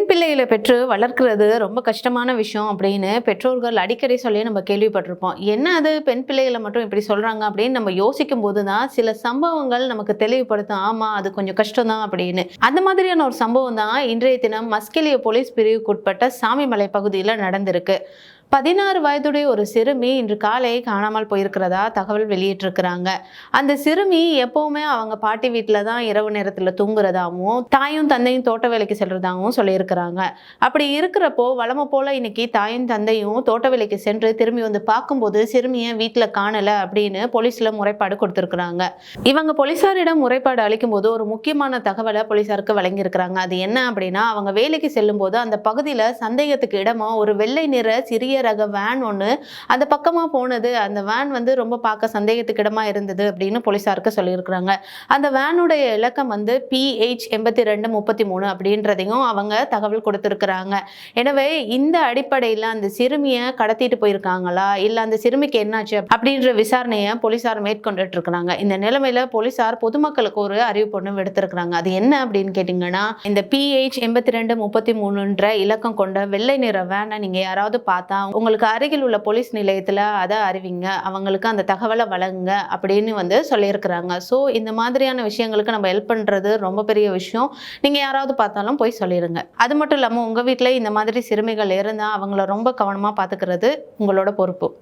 பெண் பிள்ளைகளை பெற்று வளர்க்குறது ரொம்ப கஷ்டமான விஷயம் அப்படின்னு பெற்றோர்கள் அடிக்கடி சொல்லி நம்ம கேள்விப்பட்டிருப்போம். என்ன அது? பெண் பிள்ளைகளை மட்டும் இப்படி சொல்கிறாங்க அப்படின்னு நம்ம யோசிக்கும் போது தான் சில சம்பவங்கள் நமக்கு தெளிவுபடுத்தும். ஆமாம் அது கொஞ்சம் கஷ்டம் தான் அப்படின்னு. அந்த மாதிரியான ஒரு சம்பவம் தான் இன்றைய தினம் மஸ்கெலிய போலீஸ் பிரிவுக்குட்பட்ட சாமிமலை பகுதியில் நடந்திருக்கு. பதினாறு வயதுடைய ஒரு சிறுமி இன்று காலை காணாமல் போயிருக்கிறதா தகவல் வெளியிட்டிருக்கிறாங்க. அந்த சிறுமி எப்பவுமே அவங்க பாட்டி வீட்டில் தான் இரவு நேரத்தில் தூங்குறதாகவும் தாயும் தந்தையும் தோட்ட வேலைக்கு செல்றதாகவும் சொல்லியிருக்கிறாங்க. அப்படி இருக்கிறப்போ வளமை போல இன்னைக்கு தாயும் தந்தையும் தோட்ட வேலைக்கு சென்று திரும்பி வந்து பார்க்கும்போது சிறுமியை வீட்டில் காணலை அப்படின்னு போலீஸில் முறைப்பாடு கொடுத்துருக்குறாங்க. இவங்க போலீஸாரிடம் முறைப்பாடு அளிக்கும் போது ஒரு முக்கியமான தகவலை போலீஸாருக்கு வழங்கியிருக்கிறாங்க. அது என்ன அப்படின்னா அவங்க வேலைக்கு செல்லும்போது அந்த பகுதியில் சந்தேகத்துக்கு இடமா ஒரு வெள்ளை நிற சிறிய ரக வேன் ஒன்று அந்த பக்கமாக போனது அந்த வேன் வந்து ரொம்ப பார்க்க சந்தேகத்துக்கிடமாக இருந்தது அப்படின்னு போலீஸாருக்கு சொல்லியிருக்கிறாங்க. அந்த வேனுடைய இலக்கம் வந்து பிஹெச் எண்பத்தி ரெண்டு முப்பத்தி மூணு அப்படின்றதையும் அவங்க தகவல் கொடுத்துருக்குறாங்க. எனவே இந்த அடிப்படையில் அந்த சிறுமியை கடத்திட்டு போயிருக்காங்களா? இல்லை அந்த சிறுமிக்கு என்னாச்சு அப்படின்ற விசாரணையை போலீஸார் மேற்கொண்டுட்டு இருக்கிறாங்க இந்த நிலைமையில போலீஸார் பொதுமக்களுக்கு ஒரு அறிவிப்பு ஒன்று விடுத்திருக்கிறாங்க. அது என்ன அப்படின்னு கேட்டிங்கன்னா இந்த பிஹெச் எண்பத்தி ரெண்டு முப்பத்தி மூணுன்ற இலக்கம் கொண்ட வெள்ளை நிற வேனை நீங்கள் யாராவது பார்த்தா உங்களுக்கு அருகில் உள்ள போலீஸ் நிலையத்தில் அதை அறிவிங்க. அவங்களுக்கு அந்த தகவலை வழங்குங்க அப்படின்னு வந்து சொல்லியிருக்கிறாங்க. ஸோ இந்த மாதிரியான விஷயங்களுக்கு நம்ம ஹெல்ப் பண்ணுறது ரொம்ப பெரிய விஷயம். நீங்கள் யாராவது பார்த்தாலும் போய் சொல்லிடுங்க அது மட்டும் இல்லாமல் உங்கள் வீட்டில் இந்த மாதிரி சிறுமிகள் இருந்தால் அவங்கள ரொம்ப கவனமாக பார்த்துக்கிறது உங்களோட பொறுப்பு.